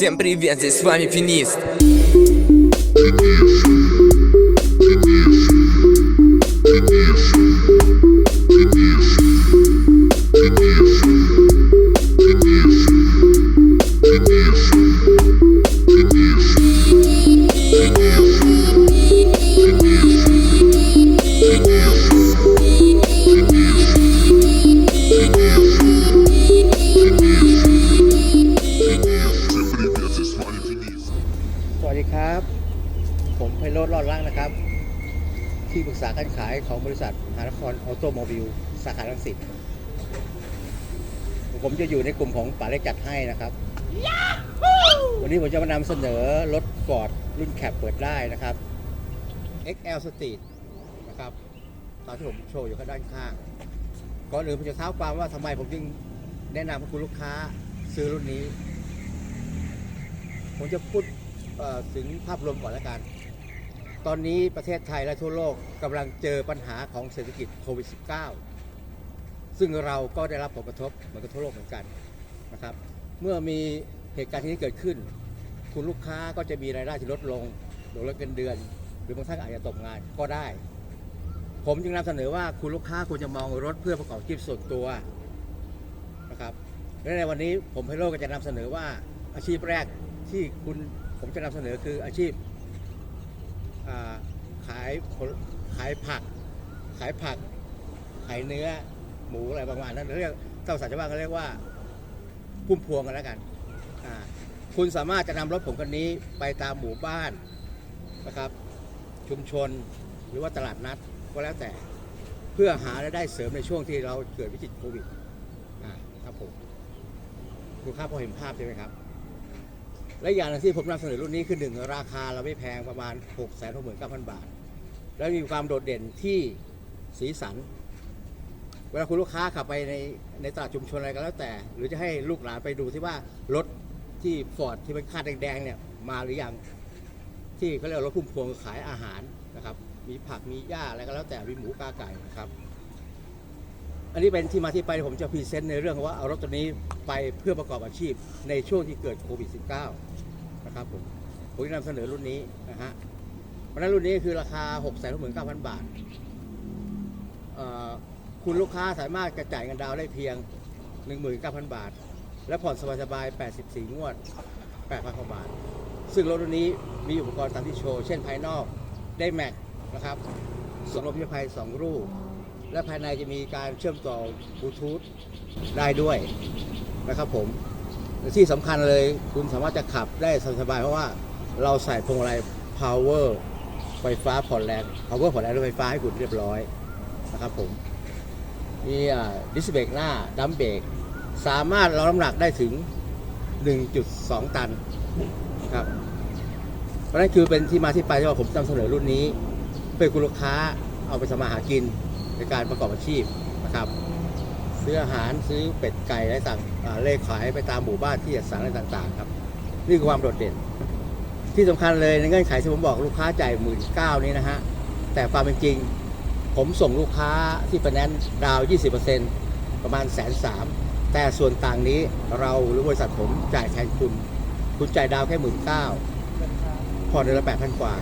Всем привет, здесь с вами Финист. Привет, วัสดีครับ ผมไพโรธรอดรักนะครับ ที่ปรึกษาการขายของบริษัทมหานครออโตโมบิลสาขาลังสิตผมจะอยู่ในกลุ่มของป๋าเล็กจัดให้นะครับ วันนี้ผมจะมานำเสนอรถฟอร์ดรุ่นแคปเปิดได้นะครับ XL Street นะครับ ตอนที่ผมโชว์อยู่ข้างด้านข้าง ก่อนอื่นผมจะเท้าความว่าทำไมผมจึงแนะนำให้คุณลูกค้าซื้อรุ่นนี้ ผมจะพูดเอ่อ ถึงภาพรวมก่อนแล้วกัน ตอนนี้ประเทศไทยและทั่วโลกกำลังเจอปัญหาของเศรษฐกิจโควิด -19 ซึ่งเราก็ได้รับผลกระทบเหมือนกับทั่วโลกเหมือนกันนะครับ เมื่อมีเหตุการณ์ที่นี้เกิดขึ้น คุณลูกค้าก็จะมีรายได้ที่ลดลงหรือลดเงินเดือน หรือบางท่านอาจจะตกงานก็ได้ ผมจึงนำเสนอว่าคุณลูกค้าควรจะมองรถเพื่อประกอบอาชีพส่วนตัวนะครับและในวันนี้ผมไพโรก็จะนำเสนอว่าอาชีพแรกที่คุณ ผมจะนำเสนอคืออาชีพาขายผลขายผัก ขายผัก ขายเนื้อ หมูอะไรประมาณนั้นเรียกเท่าภาษาชาวบ้านเขาเรียกว่าพุ่มพวงกันแล้วกัน คุณสามารถจะนำรถผมคันนี้ไปตามหมู่บ้านนะครับ ชุมชนหรือว่าตลาดนัดก็แล้วแต่เพื่อหารายได้เสริมในช่วงที่เราเกิดวิกฤตโควิดครับผมคุณค่าพอเห็นภาพใช่ไหมครับ และอย่างหนึงที่ผมนำเสนอรุ่นนี้คือหนึ่งราคาเราไม่แพงประมาณ 6 6 9 0 0 0 บาท และมีความโดดเด่นที่สีสัน เวลาคุณลูกค้าขับไปในในตลาดชุมชนอะไรก็แล้วแต่ หรือจะให้ลูกหลานไปดูที่ว่ารถที่ฟอร์ดที่เป็นคาดแดงๆเนี่ยมาหรือยังที่เขาเรียกว่ารถพุ่มพวงขายอาหารนะครับ มีผักมีหญ้าอะไรก็แล้วแต่มีหมูกาไก่นะครับ อันนี้เป็นที่มาที่ไปผมจะพรีเซนต์ในเรื่องของว่าเอารถตัวนี้ไปเพื่อประกอบอาชีพในช่วงที่เกิดโควิด -19 นะครับผมผมจะนำเสนอรุ่นนี้นะฮะเพราะนั้นรุ่นนี้คือราคา6 9 9 0 0 0 บาท คุณลูกค้าสามารถกระจ่ายเงินดาวได้เพียง 19,000 บาท และผ่อนสบายๆ84 งวด 8,000กว่าบาท ซึ่งรถรุ่นนี้มีอุปกรณ์ตามที่โชว์ เช่นภายนอกได้แม็กนะครับสองลมพิภัย 2 รูป และภายในจะมีการเชื่อมต่อบลูทูธได้ด้วยนะครับผมที่สำคัญเลยคุณสามารถจะขับได้สบายเพราะว่าเราใส่พวงมาลัย power ไฟฟ้าผ่อนแรง power ผ่อนแรงด้วยไฟฟ้าให้คุณเรียบร้อยนะครับผมมีดิสเบรกหน้าดัมเบรกสามารถรับน้ำหนักได้ถึง 1.2 ตันครับเพราะนั้นคือเป็นที่มาที่ไปที่ว่าผมนำเสนอรุ่นนี้เพื่อให้คุณลูกค้าเอาไปทำมาหากิน ในการประกอบอาชีพนะครับ ซื้ออาหารซื้อเป็ดไก่อะไรต่างเล่ขายไปตามหมู่บ้านที่จัดสรรอะไรต่างๆครับนี่คือความโดดเด่น ที่สำคัญเลยในเงื่อนไขที่ผมบอกลูกค้าจ่ายหมื่นเก้านี้นะฮะแต่ความเป็นจริง ผมส่งลูกค้าที่เป็นแนนซ์ดาวน์20%ประมาณแสนสามแต่ส่วนต่างนี้เราหรือบริษัทผมจ่ายแทนคุณ คุณจ่ายดาวแค่หมื่นเก้าผ่อนเดือนละแปดพันกว่า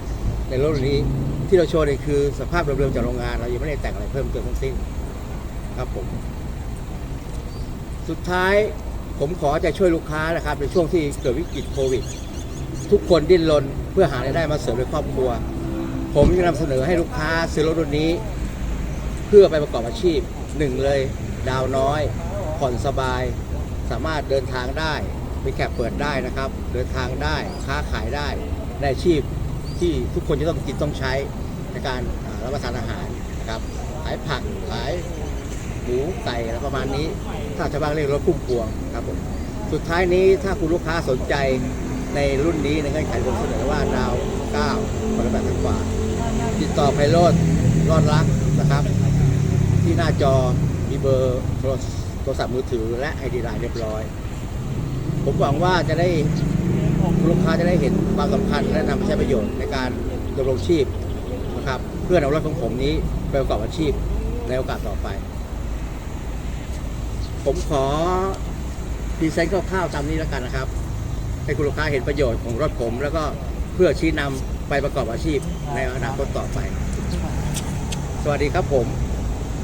ในรถรุ่นนี้ที่เราโชว์เนี่ยคือสภาพเดิมๆจากโรงงาน เรายังไม่ได้แต่งอะไรเพิ่มเติมทั้งสิ้นครับผม สุดท้ายผมขอใจช่วยลูกค้านะครับ ในช่วงที่เกิดวิกฤตโควิด ทุกคนดิ้นรนเพื่อหารายได้มาเสริมในครอบครัว ผมจะนำเสนอให้ลูกค้าซื้อรถรุ่นนี้ เพื่อไปประกอบอาชีพหนึ่งเลย ดาวน้อย ผ่อนสบาย สามารถเดินทางได้มีแคปเปิดได้นะครับ เดินทางได้ค้าขายได้ในอาชีพ ที่ทุกคนจะต้องกินต้องใช้ในการรับประทานอาหารนะครับขายผักขายหมูไก่อะไรประมาณนี้ ถ้าชาวบ้านเรียกรถพุ่มพวงครับผมสุดท้ายนี้ถ้าคุณลูกค้าสนใจในรุ่นนี้ในเงื่อนไขผมเสนอว่าดาว9คนละแบบกว่า ติดต่อไพโรดรอดรักนะครับ ที่หน้าจอมีเบอร์โทรโทรศัพท์มือถือและไอดีไลน์เรียบร้อย ผมหวังว่าจะได้ ลูกค้าจะได้เห็นความสำคัญและนำไปใช้ประโยชน์ในการดำรงชีพนะครับเพื่อนำรถของผมนี้ไปประกอบอาชีพในโอกาสต่อไป ผมขอพรีเซนต์คร่าวๆตามนี้แล้วกันนะครับ ให้คุณลูกค้าเห็นประโยชน์ของรถผม แล้วก็เพื่อชี้นำไปประกอบอาชีพในอนาคตต่อไป สวัสดีครับผม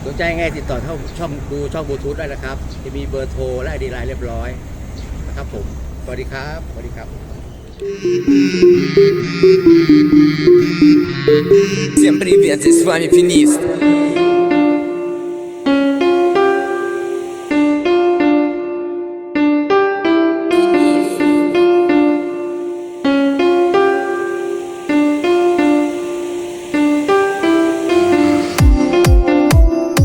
สนใจไงติดต่อช่องช่องดูช่องบลูทูธได้นะครับ จะมีเบอร์โทรและไอดีไลน์เรียบร้อยนะครับผม สวัสดีครับ สวัสดีครับ Всем привет, здесь с вами Финист.